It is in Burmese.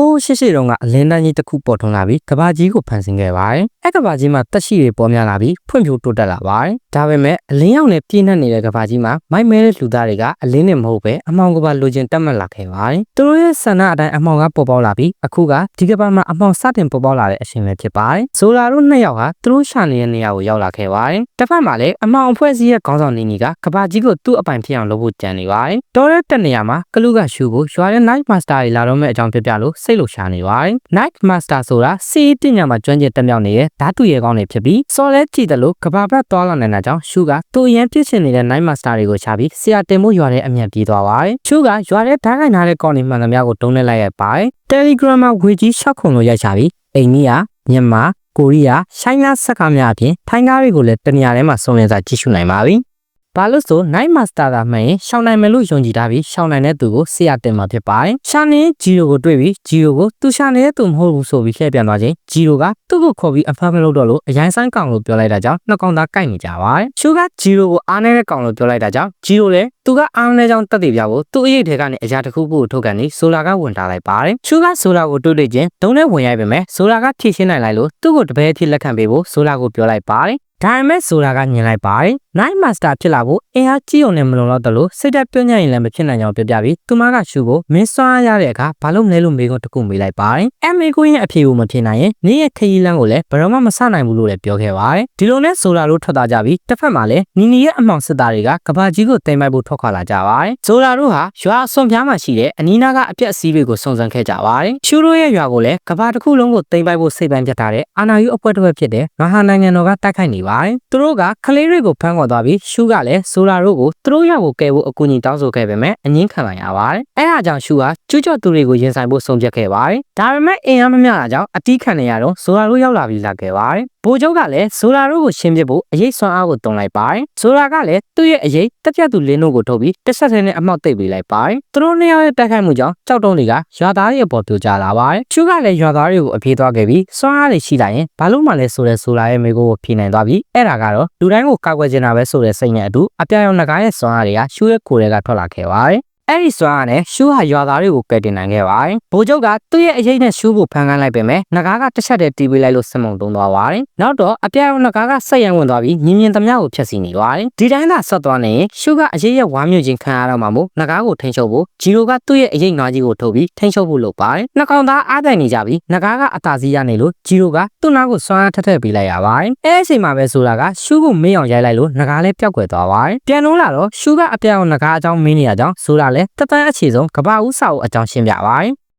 aku 2008တုန်းကအလင်းတန်းကြီးတစ်ခုပေါ်ထွန်းလာပြီးကဘာကြီးကိုဖန်ဆင်းခဲ့ပါတယ်။အဲကဘာကြီးမှာတက်ရှိတွေပေါ်များလာပြီးဖွံ့ဖြိုးတိုးတက်လာပါတယ်။ဒါပေမဲ့အလင်းရောက်နဲ့ပြည့်နှက်နေတဲ့ကဘာကြီးမှာမိုက်မဲတဲ့လူသားတွေကအလင်းနဲ့မဟုတ်ပဲအမောင်ကဘာလိုချင်တက်မှတ်လာခဲ့ပါတယ်။သူတို့ရဲ့ဆန္ဒအတိုင်းအမောင်ကပေါ်ပေါက်လာပြီးအခုကဒီကဘာမှာအမောင်စတင်ပေါ်ပေါက်လာတဲ့အချိန်ပဲဖြစ်ပါတယ်။ဇိုလာတို့နှစ်ယောက်ဟာသူတို့ရှာနေတဲ့နေရာကိုရောက်လာခဲ့ပါတယ်။တစ်ဖက်မှာလည်းအမောင်အဖွဲ့အစည်းရဲ့ခေါင်းဆောင်နေကြီးကကဘာကြီးကိုသူ့အပိုင်ဖြစ်အောင်လုပ်ဖို့ကြံနေပါတယ်။တော်တဲ့တက်နေရာမှာကလူကရှူကိုရွာရဲ့ night master တွေလာတော့မဲ့အကြောင်းပြပြလို့စိတ်လို့ရှားနေပါတယ်။ Night Master ဆိုတာစီးတင်ညာမှာကျွမ်းကျင်တက်မြောက်နေတဲ့ဓာတ်တူရဲကောင်းတွေဖြစ်ပြီးစော်လဲကြည့်တယ်လို့ကဘာဘက်သွားလာနေတာကြောင့်ရှူကသူ့အရင်ပြစ်ချင်နေတဲ့ Night Master တွေကိုချပြီးဆရာတင်မှုရွာတဲ့အမြတ်ပြေးသွားပါတယ်။ရှူကရွာတဲ့ဓာတ်ခိုင်နာတဲ့ကောင်းတွေမှန်သမျှကိုတုံးနေလိုက်ရပါတယ်။ Telegram မှာဝေကြီး6ခုလို့ရိုက်ချပြီးအိန္ဒိယမြန်မာကိုရီးယားရှိုင်းနာစက်ကားများအပြင်ထိုင်းကားတွေကိုလည်းတနေရာထဲမှာစုံလင်စာကြည့်ရှုနိုင်ပါပြီ။ ဘာလို့ဆို Night Master ကမှန်ရင်ရှောင်းနိုင်မယ်လို့ယုံကြည်ထားပြီးရှောင်းနိုင်တဲ့သူကိုဆရာတင်မှာဖြစ်ပါတယ်။ရှာနေဂျီရိုကိုတွေ့ပြီးဂျီရိုကိုသူရှာနေတဲ့သူမဟုတ်ဘူးဆိုပြီးလှည့်ပြန်သွားချိန်ဂျီရိုကသူ့ကိုခေါ်ပြီးအဖမ်းမလုပ်တော့လို့အရင်ဆိုင်ကောင်လို့ပြောလိုက်တာကြောင့်နှစ်ကောင်သားကိုက်နေကြပါတယ်။ရှူကဂျီရိုကိုအားနေတဲ့ကောင်လို့ပြောလိုက်တာကြောင့်ဂျီရိုလည်းသူကအားနေတဲ့ကြောင့်တက်တည်ပြဖို့သူ့အရေးထဲကနေအရာတစ်ခုခုကိုထုတ်ကန်ပြီးဆိုလာကဝင်ထားလိုက်ပါတယ်။ရှူကဆိုလာကိုတွေ့တွေ့ချင်းဒုံနဲ့ဝင်ရိုက်ပေမဲ့ဆိုလာကဖြည့်ရှင်းနိုင်လိုက်လို့သူ့ကိုတပည့်အဖြစ်လက်ခံပေးဖို့ဆိုလာကိုပြောလိုက်ပါတယ်။ဒါပေမဲ့ဆိုတာကညင်လိုက်ပါတယ်။ Night Master ဖြစ်လာဖို့အင်အားကြီးုံနဲ့မလုံလောက်တော့လို့စိတ်သက်ပြောင်းညံ့ရင်လည်းမဖြစ်နိုင်ကြောင်းပြပြပြီးသူမကရှူကိုမင်းစွမ်းရတဲ့အခါဘာလို့မလဲလို့မေးခွန်းတစ်ခုမေးလိုက်ပါတယ်။အမေကိုရဲ့အဖြေကိုမဖြစ်နိုင်ရင်နေ့ရဲ့ခရီးလမ်းကိုလည်းဘယ်တော့မှမဆနိုင်ဘူးလို့လည်းပြောခဲ့ပါတယ်။ဒီလိုနဲ့ဆိုတာလို့ထွက်သွားကြပြီးတစ်ဖက်မှာလည်းနီနီရဲ့အမောင်စစ်သားတွေကကဘာကြီးကိုတင်ပိုက်ဖို့ထွက်ခွာလာကြပါတယ်။ဆိုတာတို့ဟာရွာအစွန်ပြားမှာရှိတဲ့အနီးနားကအပြက်အစည်းတွေကိုစုံစမ်းခဲ့ကြပါတယ်။ရှူတို့ရဲ့ရွာကိုလည်းကဘာတစ်ခုလုံးကိုတင်ပိုက်ဖို့စိတ်ပန်းပြတ်ထားတဲ့အာနာယူအဖွဲ့တစ်ဖွဲ့ဖြစ်တဲ့မဟာနိုင်ငံတော်ကတိုက်ခိုက်နေပါတယ်။သူတို့ကကလေးတွေကိုဖမ်းခေါ်သွားပြီးရှူကလည်းဆိုလာတို့ကိုသူတို့ရောက်ကိုကယ်ဖို့အကူအညီတောင်းဆိုခဲ့ပေမဲ့အငင်းခံလိုက်ရပါတယ်။အဲဒါကြောင့်ရှူကကျူးကျော်သူတွေကိုရင်ဆိုင်ဖို့ဆုံးဖြတ်ခဲ့ပါတယ်။ဒါပေမဲ့အင်အားမမျှတာကြောင့်အတီးခံနေရတော့ဆိုလာတို့ရောက်လာပြီးလာခဲ့ပါတယ်။ဘိုးချုပ်ကလည်းဆိုလာတို့ကိုရှင်းပြဖို့အရေးစွမ်းအားကိုတုံလိုက်ပါတယ်။ဆိုလာကလည်းသူ့ရဲ့အရေးတက်ပြတ်သူလင်းတို့ကိုထုတ်ပြီးတစ်ဆက်တည်းနဲ့အမောက်သိပ်ပေးလိုက်ပါတယ်။သူတို့နှစ်ယောက်ရဲ့တိုက်ခိုက်မှုကြောင့်ကြောက်တုံးတွေကရွာသားတွေအပေါ်ပြိုကျလာပါတယ်။ရှူကလည်းရွာသားတွေကိုအပြေးသွားခဲ့ပြီးစွမ်းအားတွေရှိလာရင်ဘာလို့မှလဲဆိုတဲ့ဆိုလာရဲ့မိကိုကိုဖြေနိုင်သွားပြီးအဲ့ဒါကတော့လူတိုင်းကိုကောက်ွယ်ချင်တာပဲဆိုတဲ့စိတ်နဲ့အတူအပြာရောင်ငကားရဲ့စွမ်းအားတွေကရှူရဲ့ကိုယ်တွေကထွက်လာခဲ့ပါတယ်။ အဲ့ဒီစွမ်းအားနဲ့ရှူဟာရွာသားတွေကိုကယ်တင်နိုင်ခဲ့ပါတယ်။ဘိုးချုပ်ကသူ့ရဲ့အရေးနဲ့ရှူကိုဖန်ခန်းလိုက်ပေမဲ့ငကားကတစ်ချက်တည်းတီးပေးလိုက်လို့စမုံတုံးသွားပါတယ်။နောက်တော့အပြာရောင်ငကားကဆက်ရန်ဝင်သွားပြီးညင်ညင်သမျှကိုဖျက်ဆီးနေပါတယ်။ဒီတိုင်းသာဆက်သွားနေရင်ရှူကအရေးရဲ့ဝါမျိုးချင်းခံရတော့မှမို့ငကားကိုထိန်းချုပ်ဖို့ဂျီရိုကသူ့ရဲ့အရေးနွားကြီးကိုထုတ်ပြီးထိန်းချုပ်ဖို့လုပ်ပါတယ်။နှစ်ကောင်သားအားတိုင်နေကြပြီးငကားကအသာစီးရနေလို့ဂျီရိုကသူ့နားကိုစွမ်းအားထက်ထက်ပေးလိုက်ရပါတယ်။အဲအချိန်မှာပဲဆိုတာကရှူကိုမင်းအောင်ရိုက်လိုက်လို့ငကားလည်းပျောက်ကွယ်သွားပါတယ်။ပြန်လုံးလာတော့ရှူကအပြာရောင်ငကားအကြောင်းမင်းနေရကြောင်းဆိုတာလည်းတပန်းအခြေဆုံးကဘာဦးစာအုပ်အကြောင်းရှင်းပြပါတယ်